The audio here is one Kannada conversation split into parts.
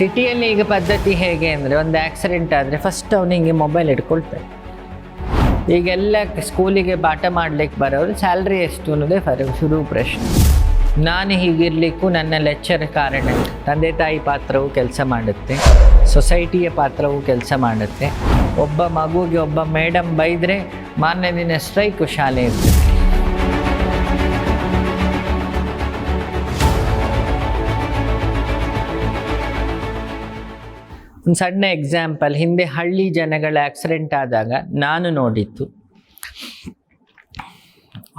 ಸಿಟಿಯಲ್ಲಿ ಈಗ ಪದ್ಧತಿ ಹೇಗೆ ಅಂದರೆ ಒಂದು ಆಕ್ಸಿಡೆಂಟ್ ಆದರೆ ಫಸ್ಟ್ ಅವನಿಗೆ ಮೊಬೈಲ್ ಇಟ್ಕೊಳ್ತಾರೆ ಈಗೆಲ್ಲ ಸ್ಕೂಲಿಗೆ ಪಾಠ ಮಾಡ್ಲಿಕ್ಕೆ ಬರೋರು ಸ್ಯಾಲ್ರಿ ಎಷ್ಟು ಅನ್ನೋದೇ ಫರ ಶುರು ಪ್ರಶ್ನೆ. ನಾನು ಹೀಗಿರಲಿಕ್ಕೂ ನನ್ನ ಲೆಕ್ಚರ್ ಕಾರಣ ತಂದೆ ತಾಯಿ ಪಾತ್ರವು ಕೆಲಸ ಮಾಡುತ್ತೆ ಸೊಸೈಟಿಯ ಪಾತ್ರವು ಕೆಲಸ ಮಾಡುತ್ತೆ. ಒಬ್ಬ ಮಗುಗೆ ಒಬ್ಬ ಮೇಡಮ್ ಬೈದರೆ ಮಾರನೇ ದಿನ ಸ್ಟ್ರೈಕು ಶಾಲೆ ಇರ್ತದೆ. ಸಣ್ಣ ಎಕ್ಸಾಂಪಲ್ ಹಿಂದೆ ಹಳ್ಳಿ ಜನಗಳ ಆಕ್ಸಿಡೆಂಟ್ ಆದಾಗ ನಾನು ನೋಡಿತ್ತು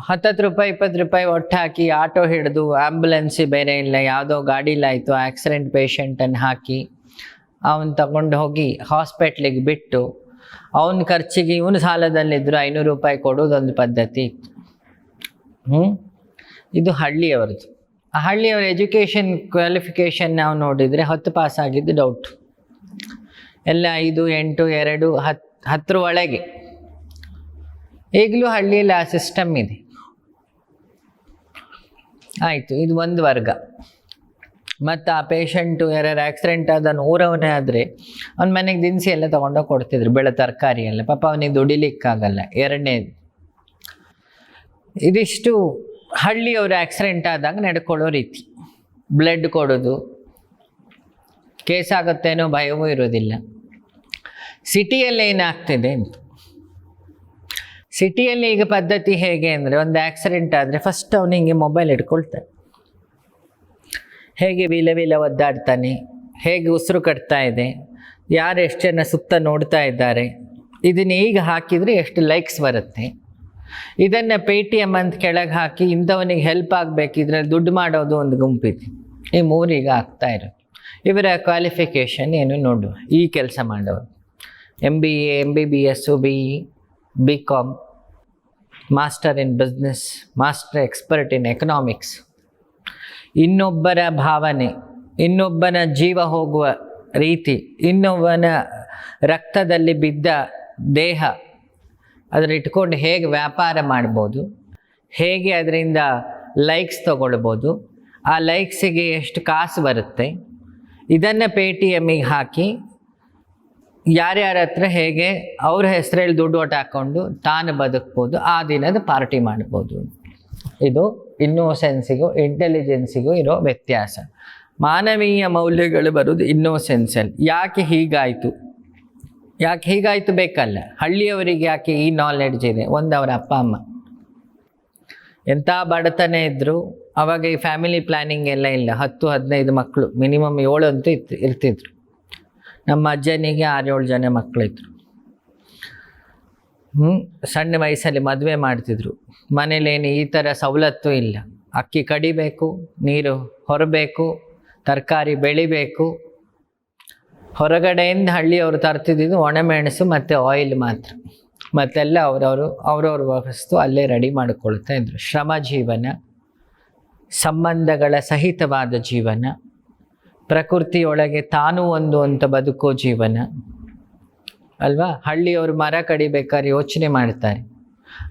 ಹತ್ತತ್ತು ರೂಪಾಯಿ, ಇಪ್ಪತ್ತು ರೂಪಾಯಿ ಒಟ್ಟು ಹಾಕಿ ಆಟೋ ಹಿಡಿದು ಆ್ಯಂಬುಲೆನ್ಸಿ ಬೇರೆ ಇಲ್ಲ, ಯಾವುದೋ ಗಾಡೀಲಾಯಿತು ಆಕ್ಸಿಡೆಂಟ್ ಪೇಷಂಟನ್ನು ಹಾಕಿ ಅವನು ತಗೊಂಡು ಹೋಗಿ ಹಾಸ್ಪಿಟ್ಲಿಗೆ ಬಿಟ್ಟು ಅವನ ಖರ್ಚಿಗೆ ಇವನು ಸಾಲದಲ್ಲಿದ್ದರು ಐನೂರು ರೂಪಾಯಿ ಕೊಡೋದೊಂದು ಪದ್ಧತಿ ಇತ್ತು. ಹ್ಞೂ ಇದು ಹಳ್ಳಿಯವ್ರದ್ದು. ಆ ಹಳ್ಳಿಯವರ ಎಜುಕೇಷನ್ ಕ್ವಾಲಿಫಿಕೇಷನ್ ನಾವು ನೋಡಿದರೆ ಹತ್ತು ಪಾಸ್ ಆಗಿದ್ದು ಡೌಟ್ ಎಲ್ಲ ಐದು, ಎಂಟು, ಎರಡು ಹತ್ತು ಹತ್ತರ ಒಳಗೆ. ಈಗಲೂ ಹಳ್ಳಿಯಲ್ಲಿ ಆ ಸಿಸ್ಟಮ್ ಇದೆ. ಆಯಿತು, ಇದು ಒಂದು ವರ್ಗ. ಮತ್ತು ಆ ಪೇಷಂಟು ಯಾರ್ಯಾರು ಆಕ್ಸಿಡೆಂಟ್ ಆದ ಊರವನೇ ಆದರೆ, ಅವ್ನ ಮನೆಗೆ ದಿನಸಿ ಎಲ್ಲ ತೊಗೊಂಡೋಗಿ ಕೊಡ್ತಿದ್ರು, ಬೆಳೆ ತರಕಾರಿ ಎಲ್ಲ. ಪಾಪ ಅವನಿಗೆ ದುಡಿಲಿಕ್ಕಾಗಲ್ಲ, ಎರಡನೇ ಇದಿಷ್ಟು ಹಳ್ಳಿಯವರು ಆಕ್ಸಿಡೆಂಟ್ ಆದಾಗ ನಡ್ಕೊಳ್ಳೋ ರೀತಿ. ಬ್ಲಡ್ ಕೊಡೋದು ಕೇಸ್ ಅನ್ನೋ ಭಯವೂ ಇರೋದಿಲ್ಲ ಸಿಟಿಯಲ್ಲಿ ಏನಾಗ್ತಿದೆ ಸಿಟಿಯಲ್ಲಿ ಈಗ ಪದ್ಧತಿ ಹೇಗೆ ಅಂದರೆ ಒಂದು ಆಕ್ಸಿಡೆಂಟ್ ಆದರೆ ಫಸ್ಟ್ ಅವನು ಹಿಂಗೆ ಮೊಬೈಲ್ ಇಟ್ಕೊಳ್ತಾನೆ ಹೇಗೆ ವೀಲ ವೀಲ ಒದ್ದಾಡ್ತಾನೆ, ಹೇಗೆ ಉಸಿರು ಕಟ್ತಾ ಇದೆ, ಯಾರು ಎಷ್ಟು ಜನ ಸುತ್ತ ನೋಡ್ತಾ ಇದ್ದಾರೆ, ಇದನ್ನು ಈಗ ಹಾಕಿದರೆ ಎಷ್ಟು ಲೈಕ್ಸ್ ಬರುತ್ತೆ. ಇದನ್ನು ಪೇ ಟಿ ಎಂ ಅಂತ ಕೆಳಗೆ ಹಾಕಿ ಇಂಥವನಿಗೆ ಹೆಲ್ಪ್ ಆಗಬೇಕು, ಇದ್ರಲ್ಲಿ ದುಡ್ಡು ಮಾಡೋದು ಒಂದು ಗುಂಪಿದೆ. ಈ ಮೂರೀಗ ಆಗ್ತಾ ಇರೋದು. ಇವರ ಕ್ವಾಲಿಫಿಕೇಷನ್ ಏನು ನೋಡು, ಈ ಕೆಲಸ ಮಾಡೋರು. M B A M B B S B E B com master in business master expert in economics ಇನ್ನೊಬ್ಬರ ಭಾವನೆ, ಇನ್ನೊಬ್ಬನ ಜೀವ ಹೋಗುವ ರೀತಿ, ಇನ್ನೊಬ್ಬನ ರಕ್ತದಲ್ಲಿ ಬಿದ್ದ ದೇಹ, ಅದನ್ನು ಇಟ್ಕೊಂಡು ಹೇಗೆ ವ್ಯಾಪಾರ ಮಾಡ್ಬೋದು, ಹೇಗೆ ಅದರಿಂದ ಲೈಕ್ಸ್ ತಗೊಳ್ಬೋದು, ಆ ಲೈಕ್ಸಿಗೆ ಎಷ್ಟು ಕಾಸು ಬರುತ್ತೆ ಇದನ್ನು ಪೇ ಟಿ ಎಮ್ಮಿಗೆ ಹಾಕಿ ಯಾರ್ಯಾರ ಹತ್ರ ಹೇಗೆ ಅವ್ರ ಹೆಸರಲ್ಲಿ ದುಡ್ಡು ಒಟ್ಟು ಹಾಕ್ಕೊಂಡು ತಾನು ಬದುಕ್ಬೋದು, ಆ ದಿನದ ಪಾರ್ಟಿ ಮಾಡ್ಬೋದು. ಇದು ಇನ್ನೋಸೆನ್ಸಿಗೂ ಇಂಟೆಲಿಜೆನ್ಸಿಗೂ ಇರೋ ವ್ಯತ್ಯಾಸ. ಮಾನವೀಯ ಮೌಲ್ಯಗಳು ಬರೋದು ಇನ್ನೋಸೆನ್ಸಲ್ಲಿ ಯಾಕೆ ಹೀಗಾಯಿತು? ಯಾಕೆ ಹೀಗಾಯಿತು ಬೇಕಲ್ಲ? ಹಳ್ಳಿಯವರಿಗೆ ಯಾಕೆ ಈ ನಾಲೆಡ್ಜ್ ಇದೆ? ಒಂದು ಅವರ ಅಪ್ಪ, ಅಮ್ಮ. ಎಂಥ ಬಡತನ ಇದ್ದರು ಅವಾಗ ಈ ಫ್ಯಾಮಿಲಿ ಪ್ಲ್ಯಾನಿಂಗ್ ಎಲ್ಲ ಇಲ್ಲ. ಹತ್ತು, ಹದಿನೈದು ಮಕ್ಕಳು ಮಿನಿಮಮ್ ಏಳು ಅಂತೂ ಇತ್ತು ಇರ್ತಿದ್ರು. ನಮ್ಮ ಅಜ್ಜನಿಗೆ ಆರೇಳು ಜನ ಮಕ್ಕಳಿದ್ರು ಹ್ಞೂ ಸಣ್ಣ ವಯಸ್ಸಲ್ಲಿ ಮದುವೆ ಮಾಡ್ತಿದ್ರು. ಮನೇಲೇನು ಈ ಥರ ಸವಲತ್ತು ಇಲ್ಲ. ಅಕ್ಕಿ ಕಡಿಬೇಕು, ನೀರು ಹೊರಬೇಕು, ತರಕಾರಿ ಬೆಳಿಬೇಕು. ಹೊರಗಡೆಯಿಂದ ಹಳ್ಳಿಯವರು ತರ್ತಿದ್ದು ಒಣಮೆಣಸು ಮತ್ತು ಆಯಿಲ್ ಮಾತ್ರ. ಮತ್ತೆಲ್ಲ ಅವರವರು, ಅವರವ್ರ ವಸ್ತು ಅಲ್ಲೇ ರೆಡಿ ಮಾಡಿಕೊಳ್ತಾ ಇದ್ರು. ಶ್ರಮ ಜೀವನ ಸಂಬಂಧಗಳ ಸಹಿತವಾದ ಜೀವನ, ಪ್ರಕೃತಿಯೊಳಗೆ ತಾನು ಒಂದು ಅಂತ ಬದುಕೋ ಜೀವನ. ಅಲ್ವಾ? ಹಳ್ಳಿಯವರು ಮರ ಕಡಿಬೇಕಾದ್ರೆ ಯೋಚನೆ ಮಾಡ್ತಾರೆ.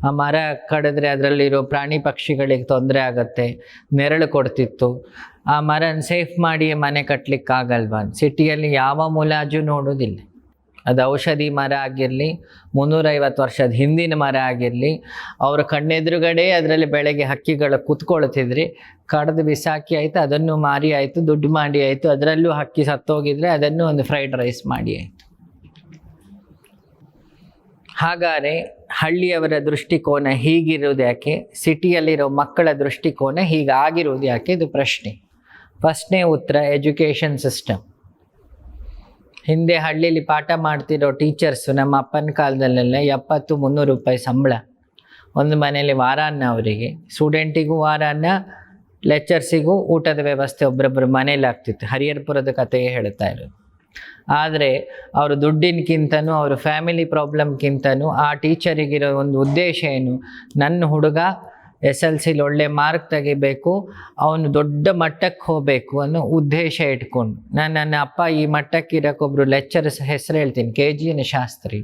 ಆ ಮರ ಕಡಿದ್ರೆ ಅದರಲ್ಲಿರೋ ಪ್ರಾಣಿ ಪಕ್ಷಿಗಳಿಗೆ ತೊಂದರೆ ಆಗತ್ತೆ, ನೆರಳು ಕೊಡ್ತಿತ್ತು. ಆ ಮರನ ಸೇಫ್ ಮಾಡಿ ಮನೆ ಕಟ್ಟಲಿಕ್ಕಾಗಲ್ವಾ ಸಿಟಿಯಲ್ಲಿ ಯಾವ ಮುಲಾಜು ನೋಡೋದಿಲ್ಲ ಅದು ಔಷಧಿ ಮರ ಆಗಿರಲಿ, ಮುನ್ನೂರೈವತ್ತು ವರ್ಷದ ಹಿಂದಿನ ಮರ ಆಗಿರಲಿ, ಅವರು ಕಣ್ಣೆದುರುಗಡೆ ಅದರಲ್ಲಿ ಬೆಳಗ್ಗೆ ಹಕ್ಕಿಗಳು ಕೂತ್ಕೊಳ್ತಿದ್ರಿ. ಕಡ್ದು ಬಿಸಾಕಿ ಆಯಿತು, ಅದನ್ನು ಮಾರಿ ಆಯಿತು, ದುಡ್ಡು ಮಾಡಿ ಆಯಿತು, ಅದರಲ್ಲೂ ಹಕ್ಕಿ ಸತ್ತೋಗಿದ್ರೆ ಅದನ್ನು ಒಂದು ಫ್ರೈಡ್ ರೈಸ್ ಮಾಡಿ ಆಯಿತು. ಹಾಗಾದರೆ ಹಳ್ಳಿಯವರ ದೃಷ್ಟಿಕೋನ ಹೀಗಿರೋದು ಯಾಕೆ? ಸಿಟಿಯಲ್ಲಿರೋ ಮಕ್ಕಳ ದೃಷ್ಟಿಕೋನ ಹೀಗಾಗಿರೋದು ಯಾಕೆ? ಇದು ಪ್ರಶ್ನೆ. ಫಸ್ಟ್ನೇ ಉತ್ತರ, ಎಜುಕೇಷನ್ ಸಿಸ್ಟಮ್. ಹಿಂದೆ ಹಳ್ಳಿಲಿ ಪಾಠ ಮಾಡ್ತಿರೋ ಟೀಚರ್ಸು ನಮ್ಮ ಅಪ್ಪನ ಕಾಲದಲ್ಲೆಲ್ಲ ಎಪ್ಪತ್ತು ಮುನ್ನೂರು ರೂಪಾಯಿ ಸಂಬಳ. ಒಂದು ಮನೇಲಿ ವಾರಾನ್ನ ಅವರಿಗೆ. ಸ್ಟೂಡೆಂಟಿಗೂ ವಾರಾನ್ನ ಲೆಕ್ಚರ್ಸಿಗೂ ಊಟದ ವ್ಯವಸ್ಥೆ ಒಬ್ಬರೊಬ್ಬರು ಮನೇಲಿ ಆಗ್ತಿತ್ತು. ಹರಿಹರಪುರದ ಕಥೆಯೇ ಹೇಳ್ತಾ ಇರೋದು. ಆದರೆ ಅವರು ದುಡ್ಡಿನಕ್ಕಿಂತನೂ ಅವ್ರ ಫ್ಯಾಮಿಲಿ ಪ್ರಾಬ್ಲಮ್ಗಿಂತನೂ ಆ ಟೀಚರಿಗಿರೋ ಒಂದು ಉದ್ದೇಶ ಏನು? ನನ್ನ ಹುಡುಗ ಎಸ್ ಎಲ್ ಸಿಲಿ ಒಳ್ಳೆ ಮಾರ್ಕ್ ತೆಗಿಬೇಕು, ಅವನು ದೊಡ್ಡ ಮಟ್ಟಕ್ಕೆ ಹೋಗಬೇಕು ಅನ್ನೋ ಉದ್ದೇಶ ಇಟ್ಕೊಂಡು. ನಾನು ನನ್ನ ಅಪ್ಪ ಈ ಮಟ್ಟಕ್ಕೆ ಇರೋಕ್ಕೊಬ್ರು ಲೆಕ್ಚರ್ಸ್ ಹೆಸರು ಹೇಳ್ತೀನಿ, ಕೆ ಜಿ ಎನ್ ಶಾಸ್ತ್ರಿ.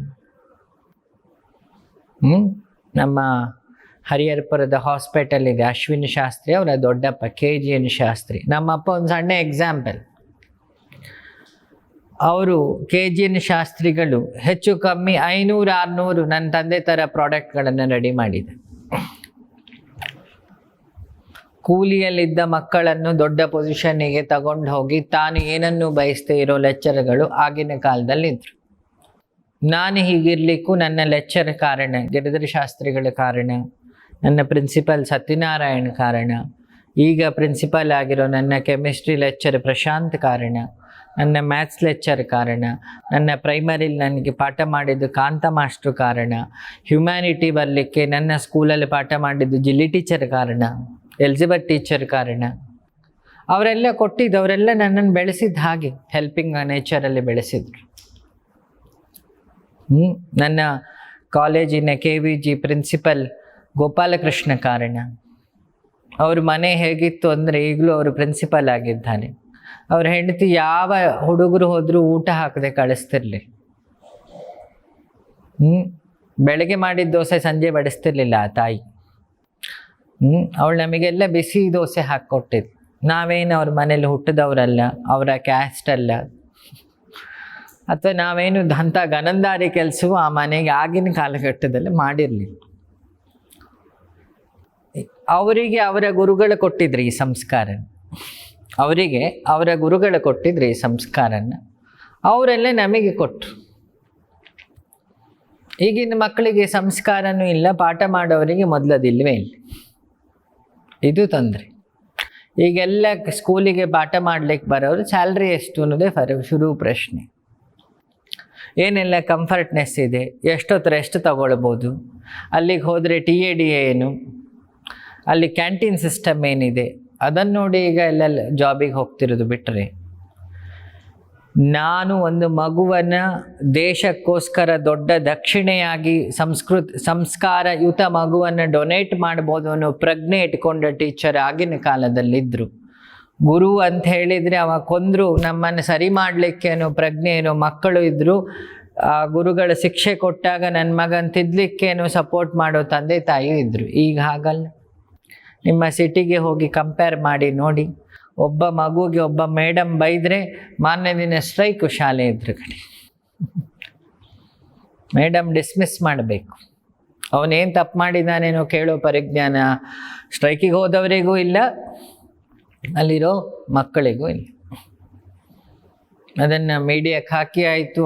ಹ್ಞೂ ನಮ್ಮ ಹರಿಹರಪುರದ ಹಾಸ್ಪಿಟಲ್ ಇದೆ, ಅಶ್ವಿನ್ ಶಾಸ್ತ್ರಿ ಅವರ ದೊಡ್ಡಪ್ಪ, ಕೆ ಜಿ ಎನ್ ಶಾಸ್ತ್ರಿ ನಮ್ಮಪ್ಪ ಒಂದು ಸಣ್ಣ ಎಕ್ಸಾಂಪಲ್ ಅವರು ಕೆ ಜಿ ಎನ್ ಶಾಸ್ತ್ರಿಗಳು ಹೆಚ್ಚು ಕಮ್ಮಿ ಐನೂರು, ಆರುನೂರು ನನ್ನ ತಂದೆ ಥರ ಪ್ರಾಡಕ್ಟ್ಗಳನ್ನು ರೆಡಿ ಮಾಡಿದೆ ಕೂಲಿಯಲ್ಲಿದ್ದ ಮಕ್ಕಳನ್ನು ದೊಡ್ಡ ಪೊಸಿಷನ್ನಿಗೆ ತಗೊಂಡು ಹೋಗಿ ತಾನು ಏನನ್ನು ಬಯಸದೇ ಇರೋ ಲೆಕ್ಚರ್ಗಳು ಆಗಿನ ಕಾಲದಲ್ಲಿ ಇದ್ರು ನಾನು ಹೀಗಿರ್ಲಿಕ್ಕೂ ನನ್ನ ಲೆಕ್ಚರ್ ಕಾರಣ, ಗಿರಿಧರ ಶಾಸ್ತ್ರಿಗಳ ಕಾರಣ, ನನ್ನ ಪ್ರಿನ್ಸಿಪಲ್ ಸತ್ಯನಾರಾಯಣ ಕಾರಣ, ಈಗ ಪ್ರಿನ್ಸಿಪಲ್ ಆಗಿರೋ ನನ್ನ ಕೆಮಿಸ್ಟ್ರಿ ಲೆಕ್ಚರ್ ಪ್ರಶಾಂತ್ ಕಾರಣ, ನನ್ನ ಮ್ಯಾಥ್ಸ್ ಲೆಕ್ಚರ್ ಕಾರಣ, ನನ್ನ ಪ್ರೈಮರಿಲಿ ನನಗೆ ಪಾಠ ಮಾಡಿದ್ದು ಕಾಂತ ಮಾಸ್ಟ್ರು ಕಾರಣ ಹ್ಯುಮ್ಯಾನಿಟಿ ಬರಲಿಕ್ಕೆ ನನ್ನ ಸ್ಕೂಲಲ್ಲಿ ಪಾಠ ಮಾಡಿದ್ದು ಜಿಲ್ಲಿ ಟೀಚರ್ ಕಾರಣ. ಎಲಿಜಬೆತ್ ಟೀಚರ್ ಕಾರಣ. ಅವರೆಲ್ಲ ಕೊಟ್ಟಿದ್ದು, ಅವರೆಲ್ಲ ನನ್ನನ್ನು ಬೆಳೆಸಿದ್ದು ಹಾಗೆ ಹೆಲ್ಪಿಂಗ್ ನೇಚರಲ್ಲಿ ಬೆಳೆಸಿದ್ರು. ಹ್ಞೂ ನನ್ನ ಕಾಲೇಜಿನ K V G principal Gopalakrishna ಕಾರಣ. ಅವ್ರ ಮನೆ ಹೇಗಿತ್ತು ಅಂದರೆ ಈಗಲೂ ಅವರು ಪ್ರಿನ್ಸಿಪಲ್ ಆಗಿದ್ದಾನೆ. ಅವ್ರ ಹೆಂಡತಿ ಯಾವ ಹುಡುಗರು ಹೋದರೂ ಊಟ ಹಾಕದೆ ಕಳಿಸ್ತಿರ್ಲಿ. ಹ್ಞೂ ಬೆಳಗ್ಗೆ ಮಾಡಿದ ದೋಸೆ ಸಂಜೆ ಬಡಿಸ್ತಿರ್ಲಿಲ್ಲ ಆ ತಾಯಿ. ಹ್ಞೂ ಅವಳು ನಮಗೆಲ್ಲ ಬಿಸಿ ದೋಸೆ ಹಾಕ್ಕೊಟ್ಟಿದ್ದು. ನಾವೇನು ಅವ್ರ ಮನೇಲಿ ಹುಟ್ಟಿದವರಲ್ಲ, ಅವರ ಕ್ಯಾಸ್ಟ್ ಅಲ್ಲ. ಅಥವಾ ನಾವೇನು ಅಂಥ ಗನಂದಾರಿ ಕೆಲಸವು ಆ ಮನೆಗೆ ಆಗಿನ ಕಾಲಘಟ್ಟದಲ್ಲಿ ಮಾಡಿರಲಿಲ್ಲ. ಅವರಿಗೆ ಅವರ ಗುರುಗಳು ಕೊಟ್ಟಿದ್ರು ಈ ಸಂಸ್ಕಾರ ಅವರಿಗೆ ಅವರ ಗುರುಗಳು ಕೊಟ್ಟಿದ್ರು ಈ ಸಂಸ್ಕಾರನ. ಅವರೆಲ್ಲ ನಮಗೆ ಕೊಟ್ಟರು ಈಗಿನ ಮಕ್ಕಳಿಗೆ ಸಂಸ್ಕಾರನೂ ಇಲ್ಲ, ಪಾಠ ಮಾಡೋವರಿಗೆ ಮೊದಲದಿಲ್ವೇ ಇಲ್ಲ. ಇದು ತೊಂದರೆ. ಈಗೆಲ್ಲ ಸ್ಕೂಲಿಗೆ ಪಾಠ ಮಾಡ್ಲಿಕ್ಕೆ ಬರೋರು ಸ್ಯಾಲ್ರಿ ಎಷ್ಟು ಅನ್ನೋದೇ ಫರ, ಶುರು ಪ್ರಶ್ನೆ. ಏನೆಲ್ಲ ಕಂಫರ್ಟ್ನೆಸ್ ಇದೆ? ಎಷ್ಟೊತ್ತರ ಎಷ್ಟು ತಗೊಳ್ಬೋದು? ಅಲ್ಲಿಗೆ ಹೋದರೆ ಟಿ ಎ ಡಿ ಏನು? ಅಲ್ಲಿ ಕ್ಯಾಂಟೀನ್ ಸಿಸ್ಟಮ್ ಏನಿದೆ? ಅದನ್ನು ನೋಡಿ ಈಗ ಎಲ್ಲ ಜಾಬಿಗೆ ಹೋಗ್ತಿರೋದು ಬಿಟ್ಟರೆ ನಾನು ಒಂದು ಮಗುವನ ದೇಶಕ್ಕೋಸ್ಕರ ದೊಡ್ಡ ದಕ್ಷಿಣೆಯಾಗಿ ಸಂಸ್ಕೃತ, ಸಂಸ್ಕಾರಯುತ ಮಗುವನ್ನು ಡೊನೇಟ್ ಮಾಡ್ಬೋದು ಅನ್ನೋ ಪ್ರಜ್ಞೆ ಇಟ್ಕೊಂಡ ಟೀಚರ್ ಆಗಿನ ಕಾಲದಲ್ಲಿದ್ದರು ಗುರು ಅಂತ ಹೇಳಿದರೆ ಅವ ಕೊಂದರು ನಮ್ಮನ್ನು ಸರಿ ಮಾಡಲಿಕ್ಕೆ ಅನ್ನೋ ಪ್ರಜ್ಞೆ ಏನೋ ಮಕ್ಕಳು ಇದ್ದರು ಆ ಗುರುಗಳ ಶಿಕ್ಷೆ ಕೊಟ್ಟಾಗ ನನ್ನ ಮಗನ ತಿದ್ಲಿಕ್ಕೇನೋ ಸಪೋರ್ಟ್ ಮಾಡೋ ತಂದೆ ತಾಯಿ ಇದ್ದರು ಈಗ ಹಾಗಲ್ಲ. ನಿಮ್ಮ ಸಿಟಿಗೆ ಹೋಗಿ ಕಂಪೇರ್ ಮಾಡಿ ನೋಡಿ. ಒಬ್ಬ ಮಗುಗೆ ಒಬ್ಬ ಮೇಡಮ್ ಬೈದರೆ ಮಾನ್ಯ ದಿನ ಸ್ಟ್ರೈಕು ಶಾಲೆ ಇದ್ರ ಕಡೆ ಮೇಡಮ್ ಡಿಸ್ಮಿಸ್ ಮಾಡಬೇಕು. ಅವನೇನು ತಪ್ಪು ಮಾಡಿದಾನೇನೋ ಕೇಳೋ ಪರಿಜ್ಞಾನ. ಸ್ಟ್ರೈಕಿಗೆ ಹೋದವರಿಗೂ ಇಲ್ಲ, ಅಲ್ಲಿರೋ ಮಕ್ಕಳಿಗೂ ಇಲ್ಲ. ಅದನ್ನು ಮೀಡಿಯಾಕ್ಕೆ ಹಾಕಿ ಆಯಿತು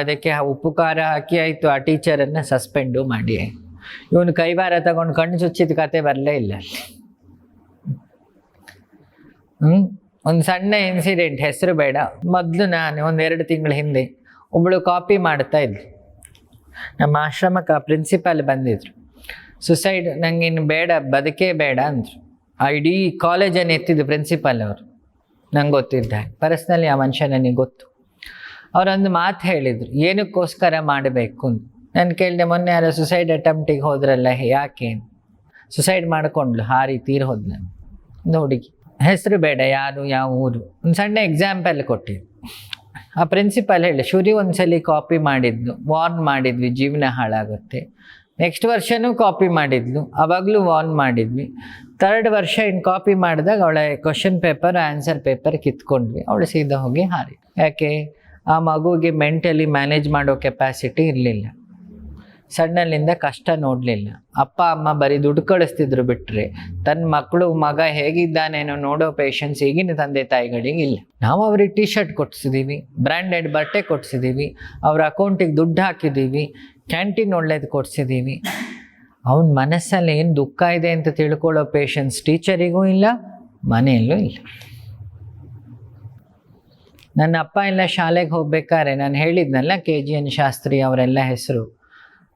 ಅದಕ್ಕೆ ಉಪಕಾರ ಹಾಕಿ ಆಯಿತು, ಆ ಟೀಚರನ್ನು ಸಸ್ಪೆಂಡು ಮಾಡಿ ಇವನು ಕೈವಾರ ತಗೊಂಡು ಕಣ್ಣು ಚುಚ್ಚಿದ ಕತೆ ಬರಲೇ ಇಲ್ಲ ಅಲ್ಲಿ. ಹ್ಞೂ ಒಂದು ಸಣ್ಣ ಇನ್ಸಿಡೆಂಟ್ ಹೆಸರು ಬೇಡ. ಮೊದಲು ನಾನು ಒಂದು ಎರಡು ತಿಂಗಳ ಹಿಂದೆ ಒಬ್ಬಳು ಕಾಪಿ ಮಾಡ್ತಾ ಇದ್ಲು. ನಮ್ಮ ಆಶ್ರಮಕ್ಕೆ ಪ್ರಿನ್ಸಿಪಾಲ್ ಬಂದಿದ್ರು. ಸುಸೈಡ್ ನಂಗಿನ್ನು ಬೇಡ, ಬದುಕೇ ಬೇಡ ಅಂದರು. ಆ ಇಡೀ ಕಾಲೇಜನ್ನು ಎತ್ತಿದ್ದು ಪ್ರಿನ್ಸಿಪಾಲ್ ಅವರು. ನಂಗೆ ಗೊತ್ತಿದ್ದ ಪರ್ಸ್ನಲಿ ಆ ಮನುಷ್ಯ ನನಗೆ ಗೊತ್ತು. ಅವರೊಂದು ಮಾತು ಹೇಳಿದರು, ಏನಕ್ಕೋಸ್ಕರ ಮಾಡಬೇಕು? ಅಂತ. ನಾನು ಕೇಳಿದೆ, ಮೊನ್ನೆ ಯಾರೋ ಸುಸೈಡ್ ಅಟೆಂಪ್ಟಿಗೆ ಹೋದ್ರಲ್ಲ, ಯಾಕೆ? ಸುಸೈಡ್ ಮಾಡ್ಕೊಂಡ್ಲು ಹಾರಿ ತೀರ್ ಹೋದ್ ನಾನು ಒಂದು ಹುಡುಗಿ ಹೆಸರು ಬೇಡ, ಯಾರು, ಯಾವ ಊರು. ಒಂದು ಸಣ್ಣ ಎಕ್ಸಾಂಪಲ್ ಕೊಟ್ಟಿದ್ದು. ಆ ಪ್ರಿನ್ಸಿಪಾಲ್ ಹೇಳಿ, ಶುರಿ ಒಂದ್ಸಲಿ ಕಾಪಿ ಮಾಡಿದ್ಲು ವಾರ್ನ್ ಮಾಡಿದ್ವಿ, ಜೀವನ ಹಾಳಾಗುತ್ತೆ. ನೆಕ್ಸ್ಟ್ ವರ್ಷನೂ ಕಾಪಿ ಮಾಡಿದ್ಲು, ಅವಾಗಲೂ ವಾರ್ನ್ ಮಾಡಿದ್ವಿ. ತರ್ಡ್ ವರ್ಷ ಇನ್ನು ಕಾಪಿ ಮಾಡಿದಾಗ ಅವಳ ಕ್ವಶನ್ ಪೇಪರ್ ಆನ್ಸರ್ ಪೇಪರ್ ಕಿತ್ಕೊಂಡ್ವಿ. ಅವಳು ಸೀದಾ ಹೋಗಿ ಹಾರಿ ಯಾಕೆ? ಆ ಮಗುಗೆ ಮೆಂಟಲಿ ಮ್ಯಾನೇಜ್ ಮಾಡೋ ಕೆಪಾಸಿಟಿ ಇರಲಿಲ್ಲ. ಸಣ್ಣಲ್ಲಿಂದ ಕಷ್ಟ ನೋಡಲಿಲ್ಲ. ಅಪ್ಪ, ಅಮ್ಮ ಬರೀ ದುಡ್ಡು ಕಳಿಸ್ತಿದ್ರು ಬಿಟ್ಟರೆ ತನ್ನ ಮಕ್ಕಳು ಮಗ ಹೇಗಿದ್ದಾನೇನೋ ನೋಡೋ ಪೇಷನ್ಸ್ ಈಗಿನ ತಂದೆ ತಾಯಿಗಳಿಗೆ ಇಲ್ಲ. ನಾವು ಅವ್ರಿಗೆ ಟಿ ಶರ್ಟ್ ಕೊಟ್ಸಿದ್ದೀವಿ ಬ್ರ್ಯಾಂಡೆಡ್ ಬಟ್ಟೆ ಕೊಡ್ಸಿದ್ದೀವಿ ಅವ್ರ ಅಕೌಂಟಿಗೆ ದುಡ್ಡು ಹಾಕಿದ್ದೀವಿ ಕ್ಯಾಂಟೀನ್ ಒಳ್ಳೇದು ಕೊಡ್ಸಿದ್ದೀವಿ ಅವನ ಮನಸ್ಸಲ್ಲಿ ಏನು ದುಃಖ ಇದೆ ಅಂತ ತಿಳ್ಕೊಳ್ಳೋ ಪೇಷನ್ಸ್ ಟೀಚರಿಗೂ ಇಲ್ಲ, ಮನೆಯಲ್ಲೂ ಇಲ್ಲ. ನನ್ನ ಅಪ್ಪ ಎಲ್ಲ ಶಾಲೆಗೆ ಹೋಗ್ಬೇಕಾದ್ರೆ ನಾನು ಹೇಳಿದ್ನಲ್ಲ ಕೆ ಜಿ ಎನ್ ಶಾಸ್ತ್ರಿ ಅವರೆಲ್ಲ ಹೆಸರು.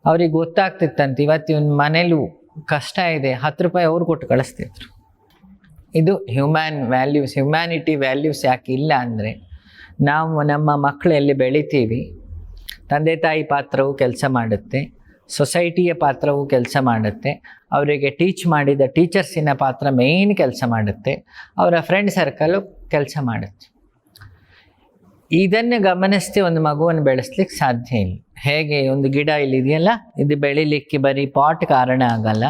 ಅವ್ರಿಗೆ ಗೊತ್ತಾಗ್ತಿತ್ತಂತ. ಇವತ್ತು ಇವನ್ ಮನೇಲೂ ಕಷ್ಟ ಇದೆ. ಹತ್ತು ರೂಪಾಯಿ ಅವ್ರು ಕೊಟ್ಟು ಕಳಿಸ್ತಿದ್ರು. ಇದು ಹ್ಯೂಮ್ಯಾನ್ ವ್ಯಾಲ್ಯೂಸ್ ಹ್ಯುಮ್ಯಾನಿಟಿ ವ್ಯಾಲ್ಯೂಸ್ ಯಾಕೆ ಇಲ್ಲ ಅಂದರೆ, ನಾವು ನಮ್ಮ ಮಕ್ಕಳು ಎಲ್ಲಿ ಬೆಳಿತೀವಿ. ತಂದೆ ತಾಯಿ ಪಾತ್ರವು ಕೆಲಸ ಮಾಡುತ್ತೆ. ಸೊಸೈಟಿಯ ಪಾತ್ರವು ಕೆಲಸ ಮಾಡುತ್ತೆ. ಅವರಿಗೆ ಟೀಚ್ ಮಾಡಿದ ಟೀಚರ್ಸಿನ ಪಾತ್ರ ಮೇಯ್ನ್ ಕೆಲಸ ಮಾಡುತ್ತೆ. ಅವರ ಫ್ರೆಂಡ್ ಸರ್ಕಲು ಕೆಲಸ ಮಾಡುತ್ತೆ. ಇದನ್ನು ಗಮನಿಸಿ ಒಂದು ಮಗುವನ್ನು ಬೆಳೆಸ್ಲಿಕ್ಕೆ ಸಾಧ್ಯ ಇಲ್ಲ. ಹೇಗೆ ಒಂದು ಗಿಡ ಇಲ್ಲಿ ಇದೆಯಲ್ಲ ಇದು ಬೆಳಿಲಿಕ್ಕೆ ಬರೀ ಪಾಟ್ ಕಾರಣ ಆಗಲ್ಲ.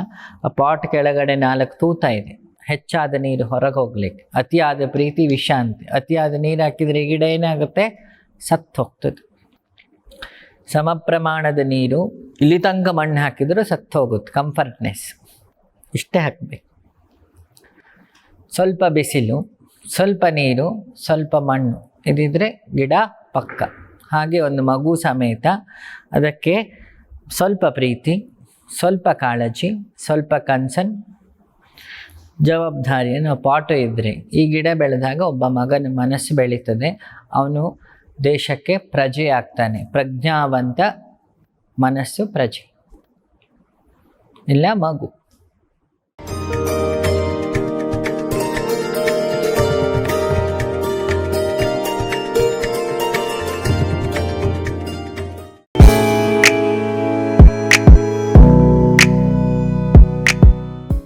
ಆ ಪಾಟ್ ಕೆಳಗಡೆ ನಾಲ್ಕು ತೂತ ಇದೆ. ಹೆಚ್ಚಾದ ನೀರು ಹೊರಗೆ ಹೋಗ್ಲಿಕ್ಕೆ. ಅತಿಯಾದ ಪ್ರೀತಿ ವಿಶಾಂತಿ ಅಂತೆ ಅತಿಯಾದ ನೀರು ಹಾಕಿದರೆ ಗಿಡ ಏನಾಗುತ್ತೆ? ಸತ್ತು ಹೋಗ್ತದೆ. ಸಮ ಪ್ರಮಾಣದ ನೀರು, ಇಲ್ಲಿ ತಂಗ ಮಣ್ಣು ಹಾಕಿದರೂ ಸತ್ತು ಹೋಗುತ್ತೆ. ಕಂಫರ್ಟ್ನೆಸ್ ಇಷ್ಟೇ ಹಾಕಬೇಕು. ಸ್ವಲ್ಪ ಬಿಸಿಲು, ಸ್ವಲ್ಪ ನೀರು, ಸ್ವಲ್ಪ ಮಣ್ಣು. ಇದಿದ್ರೆ ಗಿಡ ಪಕ್ಕ. ಹಾಗೆ ಒಂದು ಮಗು ಸಮೇತ ಅದಕ್ಕೆ ಸ್ವಲ್ಪ ಪ್ರೀತಿ, ಸ್ವಲ್ಪ ಕಾಳಜಿ, ಸ್ವಲ್ಪ ಕನ್ಸನ್ ಜವಾಬ್ದಾರಿಯನ್ನು ಪಾಠ ಇದ್ದರೆ ಈ ಗಿಡ ಬೆಳೆದಾಗ ಒಬ್ಬ ಮಗನ ಮನಸ್ಸು ಬೆಳೀತದೆ. ಅವನು ದೇಶಕ್ಕೆ ಪ್ರಜೆ ಆಗ್ತಾನೆ. ಪ್ರಜ್ಞಾವಂತ ಮನಸ್ಸು ಪ್ರಜೆ. ಇಲ್ಲ ಮಗು.